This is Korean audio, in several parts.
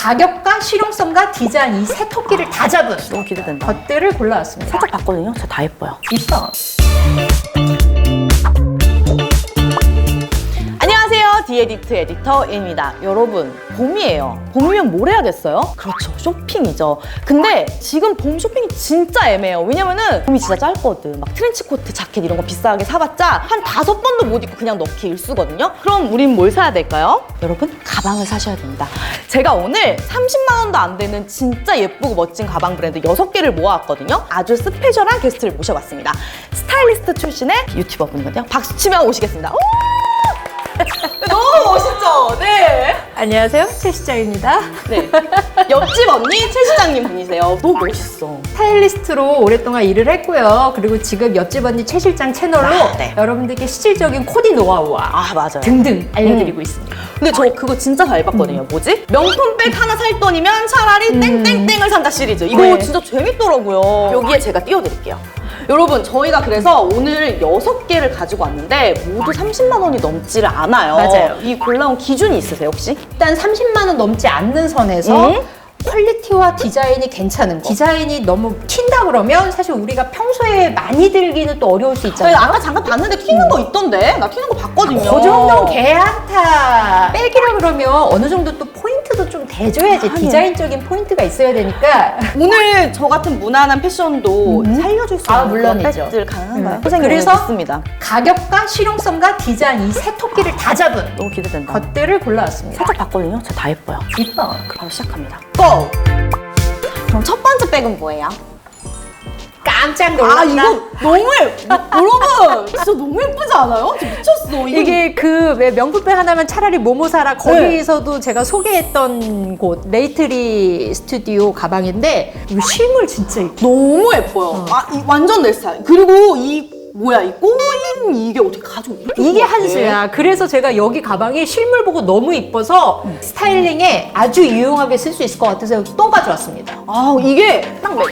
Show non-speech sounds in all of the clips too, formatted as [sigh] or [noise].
가격과 실용성과 디자인 이 세 토끼를 다 잡은 너무 기대된다. 것들을 골라왔습니다. 살짝 봤거든요. 진짜 다 예뻐요. 이뻐. 디에디트 에디터입니다. 여러분, 봄이에요. 봄이면 뭘 해야겠어요? 그렇죠. 쇼핑이죠. 근데 지금 봄 쇼핑이 진짜 애매해요. 왜냐면은 봄이 진짜 짧거든. 막 트렌치코트, 자켓 이런 거 비싸게 사봤자 한 다섯 번도 못 입고 그냥 넣기 일수거든요. 그럼 우린 뭘 사야 될까요? 여러분, 가방을 사셔야 됩니다. 제가 오늘 30만 원도 안 되는 진짜 예쁘고 멋진 가방 브랜드 6개를 모아왔거든요. 아주 스페셜한 게스트를 모셔봤습니다. 스타일리스트 출신의 유튜버 분이거든요. 박수 치면 오시겠습니다. 오! 너무 멋있죠? 네. 안녕하세요. 최 시장입니다. 네. 옆집 언니 최 시장님 분이세요. 너무 멋있어. 스타일리스트로 오랫동안 일을 했고요. 그리고 지금 옆집 언니 최 실장 채널로 아, 네. 여러분들께 실질적인 코디 노하우와 아 맞아요. 등등 알려드리고 있습니다. 근데 저 그거 진짜 잘 봤거든요. 뭐지? 명품백 하나 살 돈이면 차라리 땡땡땡을 산다 시리즈. 이거 네. 진짜 재밌더라고요. 여기에 제가 띄워드릴게요. 여러분 저희가 그래서 오늘 여섯 개를 가지고 왔는데 모두 30만 원이 넘지를 않아요. 맞아요. 이 골라온 기준이 있으세요 혹시? 일단 30만 원 넘지 않는 선에서 음? 퀄리티와 디자인이 괜찮은 거. 디자인이 너무 튄다 그러면 사실 우리가 평소에 많이 들기는 또 어려울 수 저희 있잖아요. 아까 잠깐 봤는데 튀는 거 있던데? 나 튀는 거 봤거든요. 그 정도는 괜찮다. 백이라 그러면 어느 정도 또 포인트도 좀 대줘야지. 아니. 디자인적인 포인트가 있어야 되니까. 오늘 저 같은 무난한 패션도 음. 살려줄 수 아, 있는 물론이죠. 백들 가능한가요? 음. 그래서- 그래서 있습니다. 가격과 실용성과 디자인 이 세 토끼를 다 잡은 너무 기대된다. 것들을 골라왔습니다. 살짝 봤거든요. 진짜 다 예뻐요. 이뻐. 바로 시작합니다. 고! 그럼 첫 번째 백은 뭐예요? 깜짝 놀랐다. 아 이거 너무 예- 여러분 진짜 너무 예쁘지 않아요? 진짜 미쳤어. 이거 이게 그 왜 명품백 하나면 차라리 모모 사라 거기서도 제가 소개했던 곳 레이트리 스튜디오 가방인데 이거 실물 진짜. 너무 예뻐요. 아 이, 완전 내 스타일. 그리고 이 뭐야 이 꼬인 이게 어떻게 가지고 이렇게 이게? 한수야. 그래서 제가 여기 가방이 실물 보고 너무 이뻐서 스타일링에 아주 유용하게 쓸 수 있을 것 같아서 또 가져왔습니다. 아 이게 딱 매-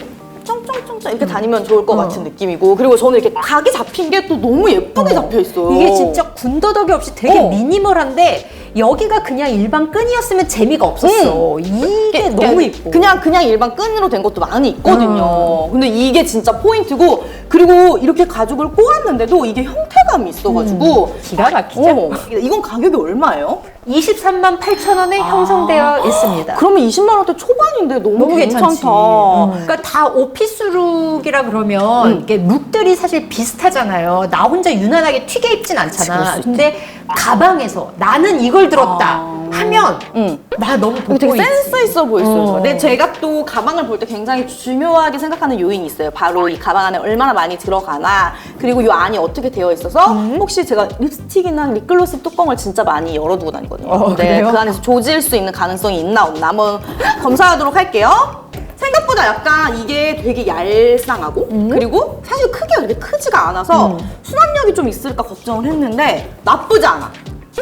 쩡쩡쩡쩡 이렇게 다니면 좋을 것 어. 같은 느낌이고 그리고 저는 이렇게 각이 잡힌 게 또 너무 예쁘게 잡혀 있어요. 이게 진짜 군더더기 없이 되게 어. 미니멀한데 여기가 그냥 일반 끈이었으면 재미가 없었어. 이게 너무 이뻐. 그냥 그냥 일반 끈으로 된 것도 많이 있거든요. 근데 이게 진짜 포인트고 그리고 이렇게 가죽을 꼬았는데도 이게 형태감이 있어가지고 기가 막히죠? 어, 이건 가격이 얼마예요? 23만 8천 원에 형성되어 있습니다. 그러면 20만 원대 초반인데 너무, 너무 괜찮다. 괜찮지. 음. 그러니까 다 오피스룩이라 그러면 음. 이게 룩들이 사실 비슷하잖아요. 나 혼자 유난하게 튀게 입진 않잖아. 수 근데 가방에서 나는 이걸 들었다 아. 하면 응. 나 너무 이거 되게 돋보이지. 센스 있어 보였어요. 어. 근데 제가 또 가방을 볼 때 굉장히 중요하게 생각하는 요인이 있어요. 바로 이 가방 안에 얼마나 많이 들어가나 그리고 이 안이 어떻게 되어 있어서 음. 혹시 제가 립스틱이나 립글로스 뚜껑을 진짜 많이 열어두고 다니거든요. 어, 근데 그래요? 그 안에서 조질 수 있는 가능성이 있나 없나 한번 검사하도록 할게요. 생각보다 약간 이게 되게 얄쌍하고 음. 그리고 사실 크기가 그렇게 크지가 않아서 수납력이 좀 있을까 걱정을 했는데 나쁘지 않아.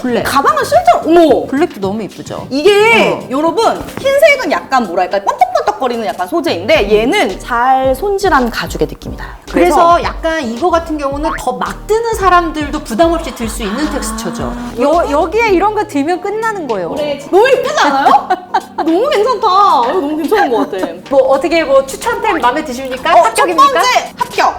블랙. 가방은 실제로 어머 블랙도 너무 이쁘죠. 이게 어. 여러분 흰색은 약간 뭐랄까 번쩍번쩍거리는 약간 소재인데 얘는 잘 손질한 가죽의 느낌이다. 그래서 약간 이거 같은 경우는 더 막 드는 사람들도 부담 없이 들 수 있는 텍스처죠. 여, 여기에 이런 거 들면 끝나는 거예요. 너무 예쁘지 않아요? 너무 괜찮다. 이거 너무 괜찮은 것 같아. 뭐 어떻게 뭐 추천템 마음에 드십니까? 어, 첫 합격입니까? 번째 합격.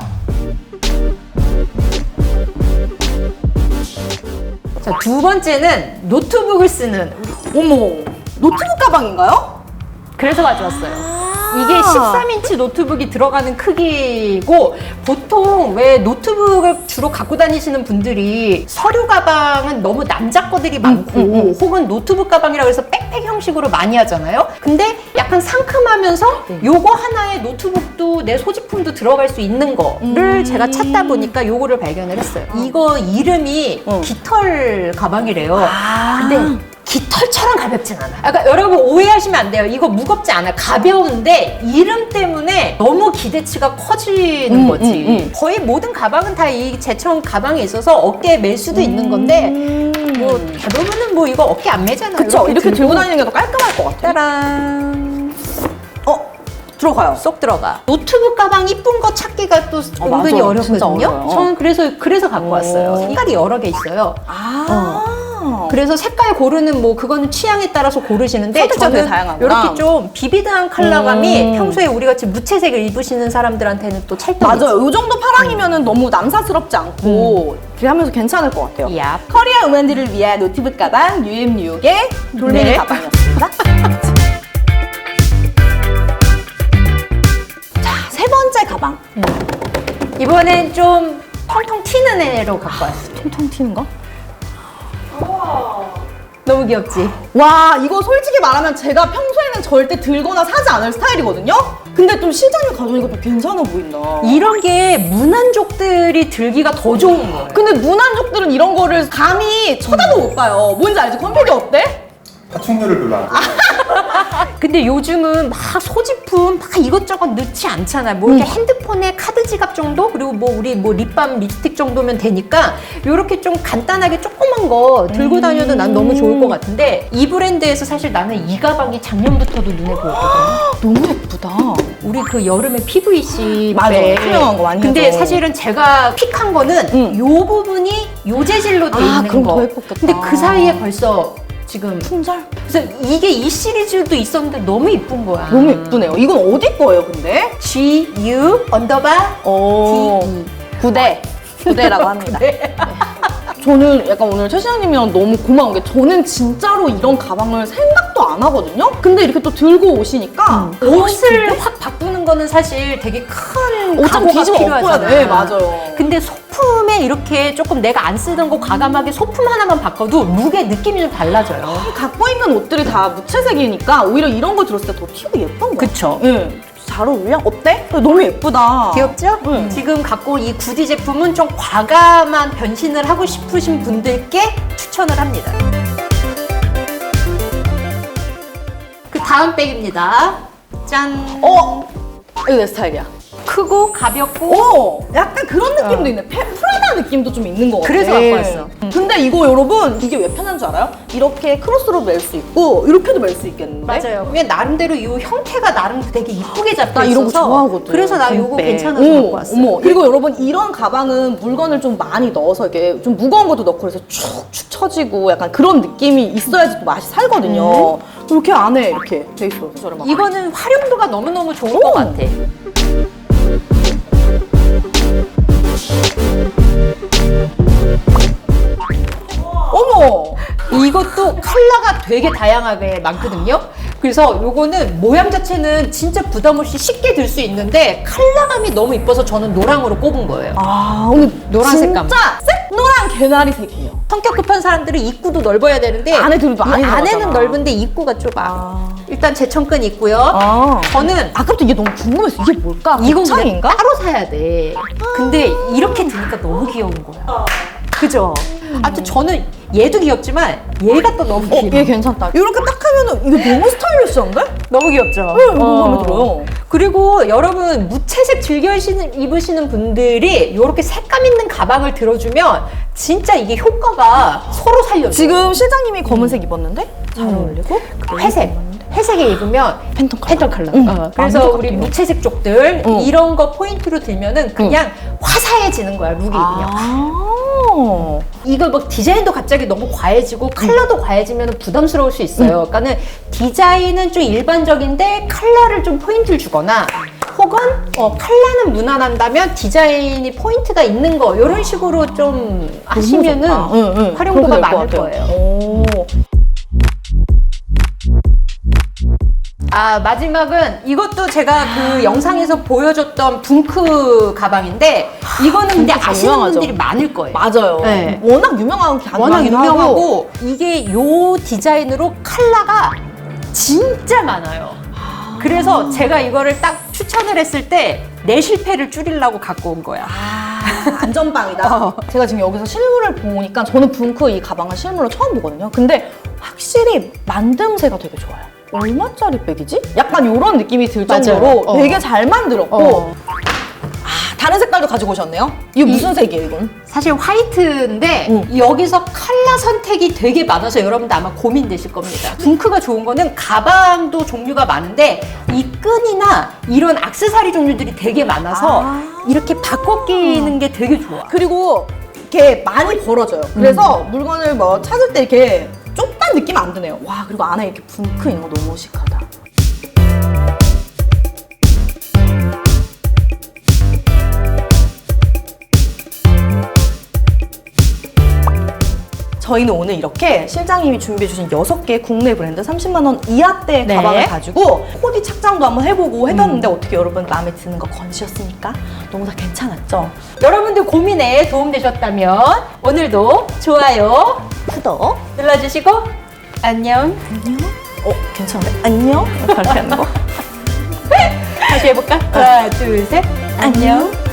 자, 두 번째는 노트북을 쓰는 어머 노트북 가방인가요? 그래서 가져왔어요. 이게 13인치 노트북이 들어가는 크기고 보통 왜 노트북을 주로 갖고 다니시는 분들이 서류 가방은 너무 남자 거들이 많고 음, 음. 혹은 노트북 가방이라고 해서 백팩 형식으로 많이 하잖아요. 근데 약간 상큼하면서 요거 하나에 노트북도 내 소지품도 들어갈 수 있는 거를 음. 제가 찾다 보니까 요거를 발견을 했어요. 이거 이름이 어. 깃털 가방이래요. 아. 근데 깃털처럼 가볍진 않아. 아까 여러분 오해하시면 안 돼요. 이거 무겁지 않아. 가벼운데 이름 때문에 너무 기대치가 커지는 음, 거지. 음, 음. 거의 모든 가방은 다 이 제처럼 가방이 있어서 어깨에 멜 수도 있는 건데 뭐 가벼우면은 뭐 이거 어깨 안 매잖아요. 음. 그쵸 이렇게 들고 다니는 게 더 깔끔할 것 같아. 따란 어 들어가요. 쏙 들어가. 노트북 가방 이쁜 거 찾기가 또 어, 은근히. 진짜 어렵거든요. 저는 그래서 그래서 갖고 오. 왔어요. 색깔이 여러 개 있어요. 아. 어. 그래서 색깔 고르는 뭐 그거는 취향에 따라서 고르시는데 저는 다양하구나. 이렇게 좀 비비드한 컬러감이 음. 평소에 우리 같이 무채색을 입으시는 사람들한테는 또 찰떡이지. 맞아요. 이 정도 파랑이면은 너무 남사스럽지 않고 이렇게 하면서 괜찮을 것 같아요. 야. 커리어 우먼들을 위한 노트북 가방 UM 뉴욕의 돌멩이 네. 가방이었습니다. [laughs] 자, 세 번째 가방. 이번엔 좀 텅텅 튀는 애로 갖고 왔어. 통통 튀는 거? 너무 귀엽지? 와, 이거 솔직히 말하면 제가 평소에는 절대 들거나 사지 않을 스타일이거든요? 근데 좀 실장님 가져오니까 또 괜찮아 보인다. 이런 게 무난족들이 들기가 더 좋은 거예요. 근데 무난족들은 이런 거를 감히 쳐다도 못 봐요. 뭔지 알지? 컴퓨터 어때? 파충류를 별로 안 좋아해요. 근데 요즘은 막 소지품 막 이것저것 넣지 않잖아. 뭐 이렇게 핸드폰에 카드 지갑 정도 그리고 뭐 우리 뭐 립밤, 립스틱 정도면 되니까 요렇게 좀 간단하게 조그만 거 들고 다녀도 난 너무 좋을 것 같은데 이 브랜드에서 사실 나는 이 가방이 작년부터도 눈에 보였거든. [gasps] 너무 예쁘다. 우리 그 여름에 PVC 맞아. 백. 투명한 거 많이 근데 해서. 사실은 제가 픽한 거는 응. 요 부분이 요 재질로 돼 아, 있는 그럼 거. 더 예뻤겠다. 근데 그 사이에 벌써 지금 품절? 그래서 이게 이 시리즈도 있었는데 너무 이쁜 거야. 너무 예쁘네요. 이건 어디 거예요, 근데? G U 언더바 오. D E. 구대. 구대라고 [laughs] 합니다. 네. 저는 약간 오늘 최 시장님이랑 너무 고마운 게 저는 진짜로 이런 가방을 생각도 안 하거든요? 근데 이렇게 또 들고 오시니까 옷을 확 바꾸는 거는 사실 되게 큰옷좀 각오가 뒤집어 엎어야 필요하잖아. 돼. 맞아요. 근데 소품에 이렇게 조금 내가 안 쓰던 거 과감하게 소품 하나만 바꿔도 룩의 느낌이 좀 달라져요. 갖고 있는 옷들이 다 무채색이니까 오히려 이런 거 들었을 때 더 튀고 예쁜 거야. 그쵸? 예. 잘 어울려? 어때? 너무 예쁘다. 귀엽죠? 응. 지금 갖고 온이 구디 제품은 좀 과감한 변신을 하고 싶으신 분들께 추천을 합니다. 그 다음 백입니다. 짠. 어? 이거 내 스타일이야. 크고 가볍고 오! 약간 그런 느낌도 있네. 페, 프라다 느낌도 좀 있는 것 같아. 그래서 갖고 왔어. 음. 근데 이거 여러분, 이게 왜 편한 줄 알아요? 이렇게 크로스로 멜 수 있고, 이렇게도 멜 수 있겠는데? 맞아요. 왜 나름대로 이 형태가 나름 되게 이쁘게 잡혀 나 이런 거 있어서 좋아하거든. 그래서 나 이거. 괜찮아서 어, 갖고 왔어. 어머, 그리고 여러분 이런 가방은 물건을 좀 많이 넣어서 이렇게 좀 무거운 것도 넣고 그래서 축축 처지고 약간 그런 느낌이 있어야지 또 맛이 살거든요. 이렇게 안에 이렇게 돼 있어요. 저렴한 거. 이거는 활용도가 너무 너무 좋을 오. 것 같아. 이것도 컬러가 되게 다양하게 많거든요. 그래서 요거는 모양 자체는 진짜 부담 없이 쉽게 들 수 있는데 컬러감이 너무 이뻐서 저는 노랑으로 꼽은 거예요. 아, 오늘 노란 진짜 색감. 색 개나리 색이에요. 성격 급한 사람들은 입구도 넓어야 되는데 안에 들어도 이 많이 안에는 들어가잖아. 넓은데 입구가 좁아. 아. 일단 제천끈 있고요. 아. 저는 아까부터 이게 너무 궁금했어. 이게 뭘까? 이건 곱창인가? 그냥 따로 사야 돼. 근데 이렇게 드니까 너무 귀여운 거야. 그죠? 아무튼 저는 얘도 귀엽지만 얘가 또 너무 어, 귀여워. 얘 괜찮다. 이렇게 딱 하면은 이거 너무 스타일리시한데? 너무 귀엽죠? 네, 이거 너무 마음에 들어요. 그리고 여러분 무채색 즐겨 입으시는, 입으시는 분들이 이렇게 색감 있는 가방을 들어주면 진짜 이게 효과가 서로 살려줘요. 지금 실장님이 검은색 입었는데 잘 음. 어울리고 회색. 회색에 입으면 팬톤 컬러. 펜턴 컬러. 응, 어, 그래서 완전 우리 같아요. 무채색 쪽들 응. 이런 거 포인트로 들면은 그냥 화사해지는 거야 룩이 그냥. 아. 이거 막 디자인도 갑자기 너무 과해지고 컬러도 과해지면 부담스러울 수 있어요. 그러니까는 디자인은 좀 일반적인데 컬러를 좀 포인트를 주거나 혹은 어, 컬러는 무난한다면 디자인이 포인트가 있는 거 이런 식으로 좀 하시면은 응, 응. 활용도가 그렇게 될것 많을 같아요. 거예요. 오. 아 마지막은 이것도 제가 그 영상에서 보여줬던 붕크 가방인데 이거는 근데 붕크 아시는 유명하죠. 분들이 많을 거예요. 맞아요. 네. 워낙 유명한 가방이긴 워낙 하고. 유명하고 이게 요 디자인으로 컬러가 진짜 많아요. 그래서 제가 이거를 딱 추천을 했을 때 내 실패를 줄이려고 갖고 온 거야. 아, 안전빵이다. [laughs] 제가 지금 여기서 실물을 보니까 저는 붕크 이 가방을 실물로 처음 보거든요. 근데 확실히 만듦새가 되게 좋아요. 얼마짜리 백이지? 약간 이런 느낌이 들 맞아요. 정도로 어. 되게 잘 만들었고 어. 아, 다른 색깔도 가지고 오셨네요. 이거 무슨 색이에요, 이건? 사실 화이트인데 응. 여기서 컬러 선택이 되게 많아서 여러분도 아마 고민되실 겁니다. 둥크가 좋은 거는 가방도 종류가 많은데 이 끈이나 이런 악세사리 종류들이 되게 많아서 아. 이렇게 바꿔 끼는 게 되게 좋아. 그리고 이렇게 많이 벌어져요. 그래서 물건을 뭐 찾을 때 이렇게 좁다는 느낌 안 드네요. 와 그리고 안에 이렇게 붕크 있는 거 너무 시크하다. 저희는 오늘 이렇게 실장님이 준비해 주신 6개 국내 브랜드 30만 원 이하대 네. 가방을 가지고 코디 착장도 한번 해보고 해봤는데 어떻게 여러분 마음에 드는 거 건지셨습니까? 너무 다 괜찮았죠? 여러분들 고민에 도움되셨다면 오늘도 좋아요 구독 눌러주시고 안녕. 안녕 어 괜찮은데? 안녕? 이렇게 하는 거? [laughs] 다시 해볼까? 하나, 둘, 셋. 안녕.